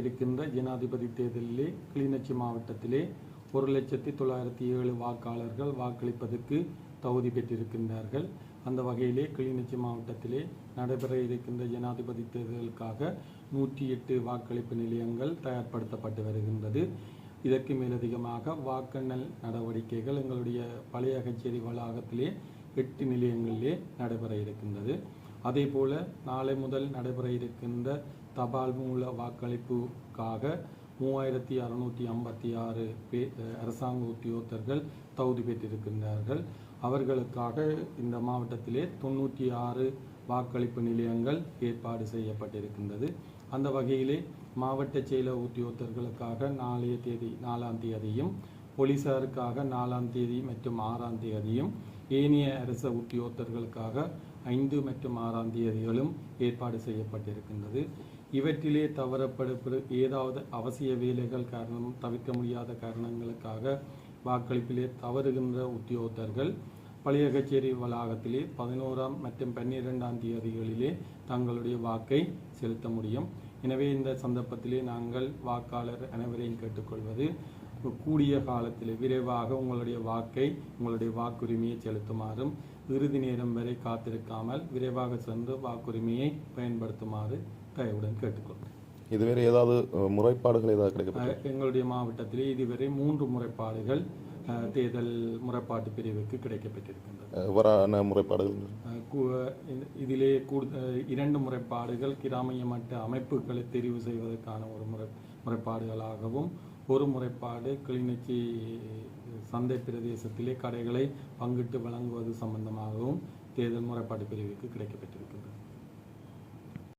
இருக்கின்ற ஜனாதிபதி தேர்தலிலே கிளிநொச்சி மாவட்டத்திலே ஒரு லட்சத்தி தொள்ளாயிரத்தி ஏழு வாக்காளர்கள் வாக்களிப்பதற்கு தகுதி பெற்றிருக்கின்றார்கள். அந்த வகையிலே கிளிநொச்சி மாவட்டத்திலே நடைபெற இருக்கின்ற ஜனாதிபதி தேர்தலுக்காக நூற்றி எட்டு வாக்களிப்பு நிலையங்கள் தயார்படுத்தப்பட்டு வருகின்றது. இதற்கு மேலதிகமாக வாக்கெண்ணல் நடவடிக்கைகள் எங்களுடைய பழைய கச்சேரி வளாகத்திலே எட்டு நிலையங்களிலே நடைபெற இருக்கின்றது. அதே போல நாளை முதல் நடைபெற இருக்கின்ற தபால் மூல வாக்களிப்புக்காக மூவாயிரத்தி அறுநூற்றி ஐம்பத்தி ஆறு பே அரசாங்க உத்தியோகத்தர்கள் தகுதி பெற்றிருக்கின்றார்கள். அவர்களுக்காக இந்த மாவட்டத்திலே தொண்ணூற்றி ஆறு வாக்களிப்பு நிலையங்கள் ஏற்பாடு செய்யப்பட்டிருக்கின்றது. அந்த வகையிலே மாவட்ட செயல உத்தியோகத்தர்களுக்காக நாளைய தேதி நாலாம் தேதியும் போலீசாருக்காக நாலாம் தேதி மற்றும் ஆறாம் தேதியும் ஏனைய அரச உத்தியோகத்தர்களுக்காக ஐந்து மற்றும் ஆறாம் தேதிகளும் ஏற்பாடு செய்யப்பட்டிருக்கின்றது. இவற்றிலே தவறப்படுப்பது ஏதாவது அவசிய வேலைகள் காரணம் தவிர்க்க முடியாத காரணங்களுக்காக வாக்களிப்பிலே தவறுகின்ற உத்தியோகத்தர்கள் பழைய கச்சேரி வளாகத்திலே பதினோராம் மற்றும் பன்னிரெண்டாம் தேதிகளிலே தங்களுடைய வாக்கை செலுத்த முடியும். எனவே இந்த சந்தர்ப்பத்திலே நாங்கள் வாக்காளர் அனைவரையும் கேட்டுக்கொள்வது கூடிய காலத்தில் விரைவாக உங்களுடைய வாக்கை உங்களுடைய வாக்குரிமையை செலுத்துமாறும் இறுதி நேரம் வரை காத்திருக்காமல் விரைவாக சென்று வாக்குரிமையை பயன்படுத்துமாறு தயவுடன் கேட்டுக்கொள்கிறேன் இதுவரை ஏதாவது முறைப்பாடுகள் ஏதாவது கிடைக்கப்பட்ட அஹ், எங்களுடைய மாவட்டத்திலே இதுவரை மூன்று முறைப்பாடுகள் தேர்தல் முறைப்பாட்டு பிரிவுக்கு கிடைக்கப்பட்டிருக்கின்றது எவ்வாறான முறைப்பாடுகள்? இதிலே கூடு இரண்டு முறைப்பாடுகள் கிராமிய மட்ட அமைப்புகளை தெரிவு செய்வதற்கான ஒரு முறை முறைப்பாடுகளாகவும் ஒரு முறைப்பாடு கிளிநொச்சி சந்தை பிரதேசத்திலே கடைகளை பங்கிட்டு வழங்குவது சம்பந்தமாகவும் தேர்தல் முறைப்பாட்டு பிரிவுக்கு கிடைக்கப்பட்டிருக்கிறது